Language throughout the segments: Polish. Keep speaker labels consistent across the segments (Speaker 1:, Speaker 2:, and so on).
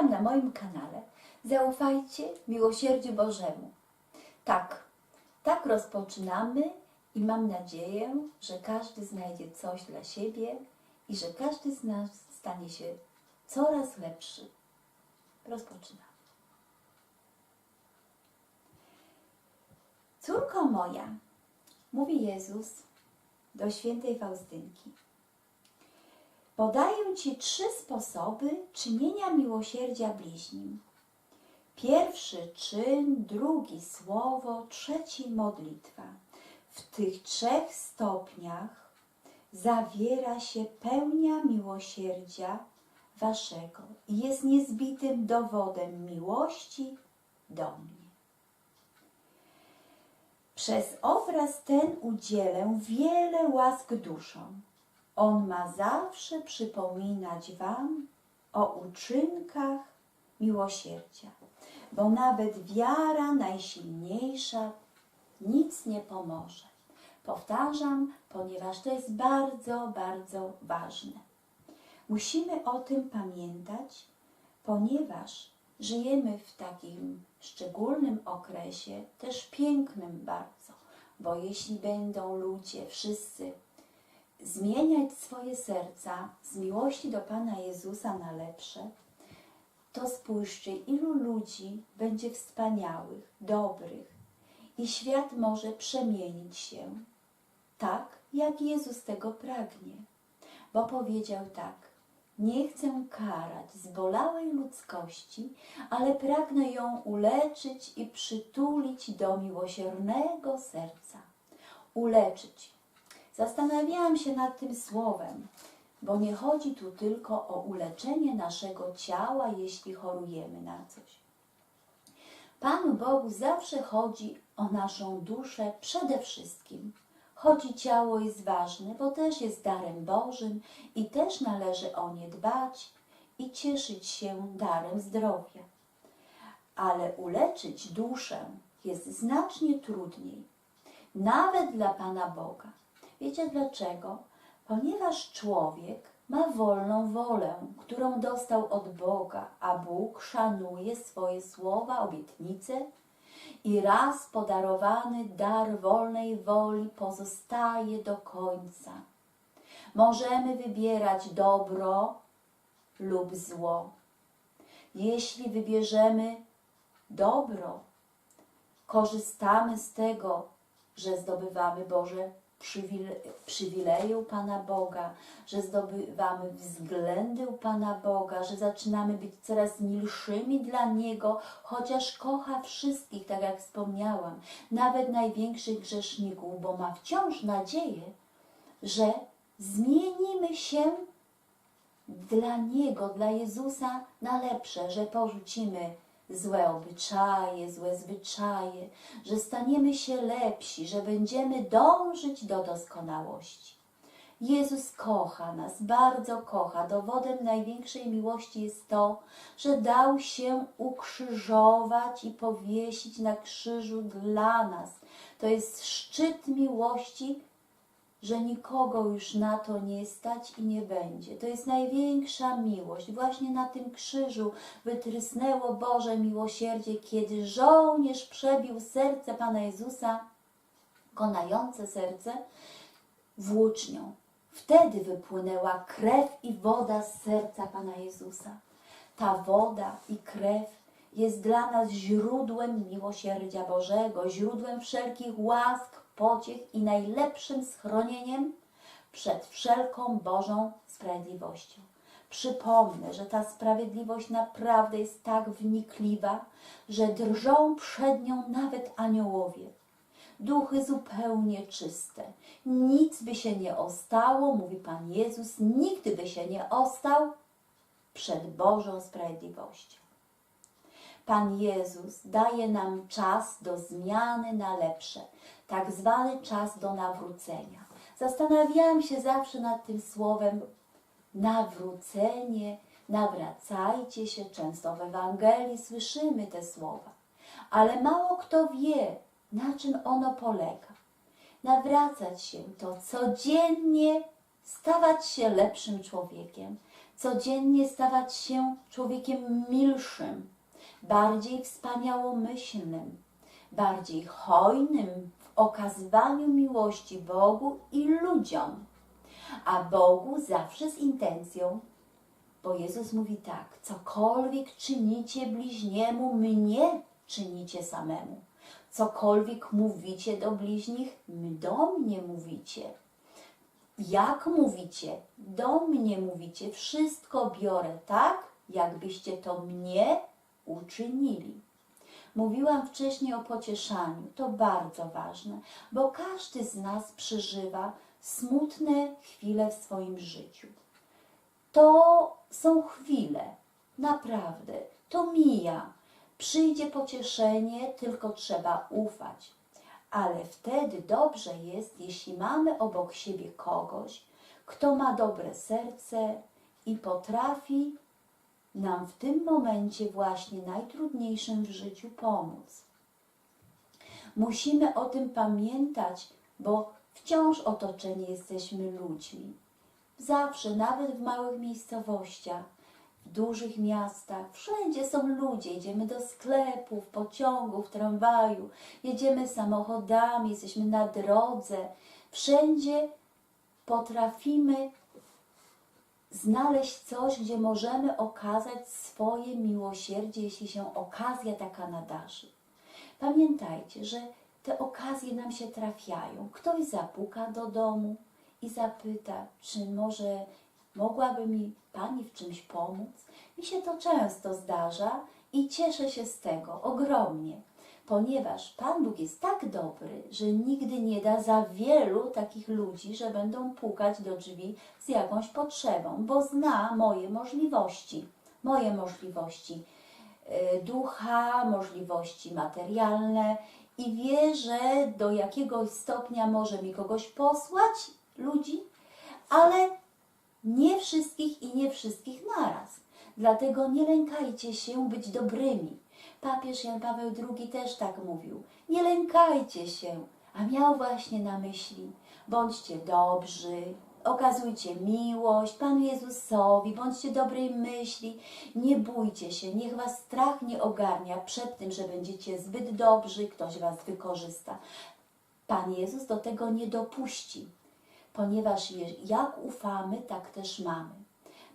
Speaker 1: witam na moim kanale. Zaufajcie miłosierdziu Bożemu. Tak, tak rozpoczynamy i mam nadzieję, że każdy znajdzie coś dla siebie i że każdy z nas stanie się coraz lepszy. Rozpoczynamy. Córko moja, mówi Jezus do świętej Faustynki. Podaję Ci trzy sposoby czynienia miłosierdzia bliźnim. Pierwszy czyn, drugi słowo, trzeci modlitwa. W tych trzech stopniach zawiera się pełnia miłosierdzia Waszego i jest niezbitym dowodem miłości do mnie. Przez obraz ten udzielę wiele łask duszom. On ma zawsze przypominać Wam o uczynkach miłosierdzia, bo nawet wiara najsilniejsza nic nie pomoże. Powtarzam, ponieważ to jest bardzo, bardzo ważne. Musimy o tym pamiętać, ponieważ żyjemy w takim szczególnym okresie, też pięknym bardzo, bo jeśli będą ludzie wszyscy zmieniać swoje serca z miłości do Pana Jezusa na lepsze, to spójrzcie, ilu ludzi będzie wspaniałych, dobrych i świat może przemienić się tak, jak Jezus tego pragnie. Bo powiedział tak, nie chcę karać zbolałej ludzkości, ale pragnę ją uleczyć i przytulić do miłosiernego serca. Uleczyć. Zastanawiałam się nad tym słowem, bo nie chodzi tu tylko o uleczenie naszego ciała, jeśli chorujemy na coś. Panu Bogu zawsze chodzi o naszą duszę przede wszystkim. Chodzi ciało jest ważne, bo też jest darem Bożym i też należy o nie dbać i cieszyć się darem zdrowia. Ale uleczyć duszę jest znacznie trudniej, nawet dla Pana Boga. Wiecie dlaczego? Ponieważ człowiek ma wolną wolę, którą dostał od Boga, a Bóg szanuje swoje słowa, obietnice i raz podarowany dar wolnej woli pozostaje do końca. Możemy wybierać dobro lub zło. Jeśli wybierzemy dobro, korzystamy z tego, że zdobywamy Boże przywile- przywileje u Pana Boga, że zdobywamy względy u Pana Boga, że zaczynamy być coraz milszymi dla Niego, chociaż kocha wszystkich, tak jak wspomniałam, nawet największych grzeszników, bo ma wciąż nadzieję, że zmienimy się dla Niego, dla Jezusa na lepsze, że porzucimy złe obyczaje, złe zwyczaje, że staniemy się lepsi, że będziemy dążyć do doskonałości. Jezus kocha nas, bardzo kocha. Dowodem największej miłości jest to, że dał się ukrzyżować i powiesić na krzyżu dla nas. To jest szczyt miłości, że nikogo już na to nie stać i nie będzie. To jest największa miłość. Właśnie na tym krzyżu wytrysnęło Boże miłosierdzie, kiedy żołnierz przebił serce Pana Jezusa, konające serce, włócznią. Wtedy wypłynęła krew i woda z serca Pana Jezusa. Ta woda i krew jest dla nas źródłem miłosierdzia Bożego, źródłem wszelkich łask, pociech i najlepszym schronieniem przed wszelką Bożą sprawiedliwością. Przypomnę, że ta sprawiedliwość naprawdę jest tak wnikliwa, że drżą przed nią nawet aniołowie. Duchy zupełnie czyste. Nic by się nie ostało, mówi Pan Jezus, nigdy by się nie ostał przed Bożą sprawiedliwością. Pan Jezus daje nam czas do zmiany na lepsze, tak zwany czas do nawrócenia. Zastanawiałam się zawsze nad tym słowem nawrócenie, nawracajcie się. Często w Ewangelii słyszymy te słowa, ale mało kto wie, na czym ono polega. Nawracać się to codziennie, stawać się lepszym człowiekiem, codziennie stawać się człowiekiem milszym, bardziej wspaniałomyślnym, bardziej hojnym w okazywaniu miłości Bogu i ludziom, a Bogu zawsze z intencją, bo Jezus mówi tak: cokolwiek czynicie bliźniemu, mnie czynicie samemu. Cokolwiek mówicie do bliźnich, do mnie mówicie. Jak mówicie? Do mnie mówicie. Wszystko biorę tak, jakbyście to mnie uczynili. Mówiłam wcześniej o pocieszaniu. To bardzo ważne, bo każdy z nas przeżywa smutne chwile w swoim życiu. To są chwile, naprawdę, to mija. Przyjdzie pocieszenie, tylko trzeba ufać. Ale wtedy dobrze jest, jeśli mamy obok siebie kogoś, kto ma dobre serce i potrafi nam w tym momencie właśnie najtrudniejszym w życiu pomóc. Musimy o tym pamiętać, bo wciąż otoczeni jesteśmy ludźmi. Zawsze, nawet w małych miejscowościach, w dużych miastach, wszędzie są ludzie. Idziemy do sklepów, pociągów, tramwaju, jedziemy samochodami, jesteśmy na drodze. Wszędzie potrafimy znaleźć coś, gdzie możemy okazać swoje miłosierdzie, jeśli się okazja taka nadarzy. Pamiętajcie, że te okazje nam się trafiają. Ktoś zapuka do domu i zapyta, czy może mogłaby mi Pani w czymś pomóc? Mi się to często zdarza i cieszę się z tego ogromnie, ponieważ Pan Bóg jest tak dobry, że nigdy nie da za wielu takich ludzi, że będą pukać do drzwi z jakąś potrzebą, bo zna moje możliwości, moje możliwości y, ducha, możliwości materialne i wie, że do jakiegoś stopnia może mi kogoś posłać, ludzi, ale nie wszystkich i nie wszystkich naraz. Dlatego nie lękajcie się być dobrymi. Papież Jan Paweł II też tak mówił. Nie lękajcie się, a miał właśnie na myśli. Bądźcie dobrzy, okazujcie miłość Panu Jezusowi, bądźcie dobrej myśli, nie bójcie się, niech Was strach nie ogarnia przed tym, że będziecie zbyt dobrzy, ktoś Was wykorzysta. Pan Jezus do tego nie dopuści, ponieważ jak ufamy, tak też mamy.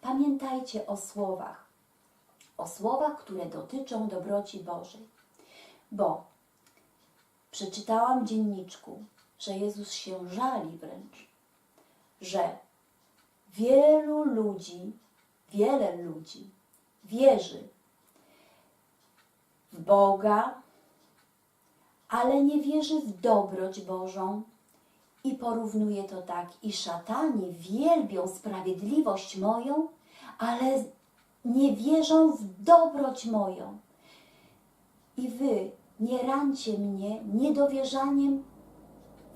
Speaker 1: Pamiętajcie o słowach, o słowach, które dotyczą dobroci Bożej, bo przeczytałam w dzienniczku, że Jezus się żali wręcz, że wielu ludzi, wiele ludzi wierzy w Boga, ale nie wierzy w dobroć Bożą i porównuje to tak. I szatani wielbią sprawiedliwość moją, ale nie wierzą w dobroć moją. I wy nie rancie mnie niedowierzaniem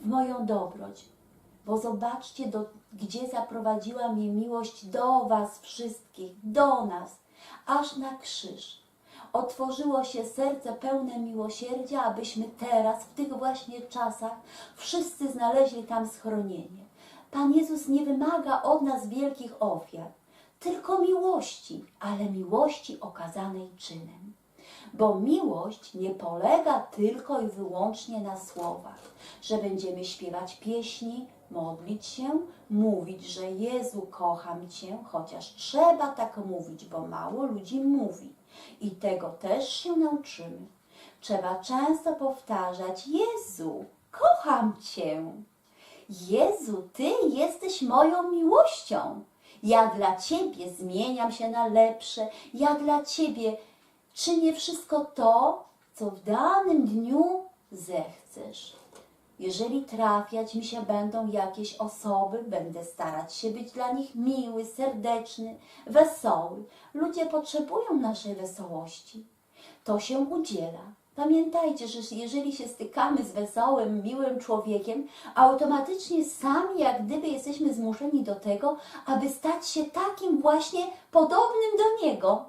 Speaker 1: w moją dobroć, bo zobaczcie, do, gdzie zaprowadziła mnie miłość do Was wszystkich, do nas, aż na krzyż. Otworzyło się serce pełne miłosierdzia, abyśmy teraz, w tych właśnie czasach, wszyscy znaleźli tam schronienie. Pan Jezus nie wymaga od nas wielkich ofiar, tylko miłości, ale miłości okazanej czynem. Bo miłość nie polega tylko i wyłącznie na słowach, że będziemy śpiewać pieśni, modlić się, mówić, że Jezu, kocham Cię, chociaż trzeba tak mówić, bo mało ludzi mówi. I tego też się nauczymy. Trzeba często powtarzać: Jezu, kocham Cię. Jezu, Ty jesteś moją miłością. Ja dla Ciebie zmieniam się na lepsze. Ja dla Ciebie czynię wszystko to, co w danym dniu zechcesz. Jeżeli trafiać mi się będą jakieś osoby, będę starać się być dla nich miły, serdeczny, wesoły. Ludzie potrzebują naszej wesołości. To się udziela. Pamiętajcie, że jeżeli się stykamy z wesołym, miłym człowiekiem, automatycznie sami jak gdyby jesteśmy zmuszeni do tego, aby stać się takim właśnie podobnym do niego.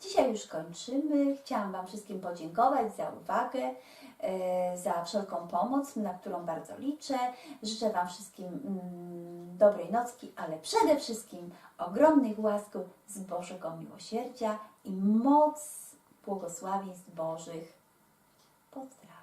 Speaker 1: Dzisiaj już kończymy. Chciałam Wam wszystkim podziękować za uwagę, e, za wszelką pomoc, na którą bardzo liczę. Życzę Wam wszystkim mm, dobrej nocki, ale przede wszystkim ogromnych łask z Bożego miłosierdzia i moc błogosławieństw Bożych. Pozdrawiam.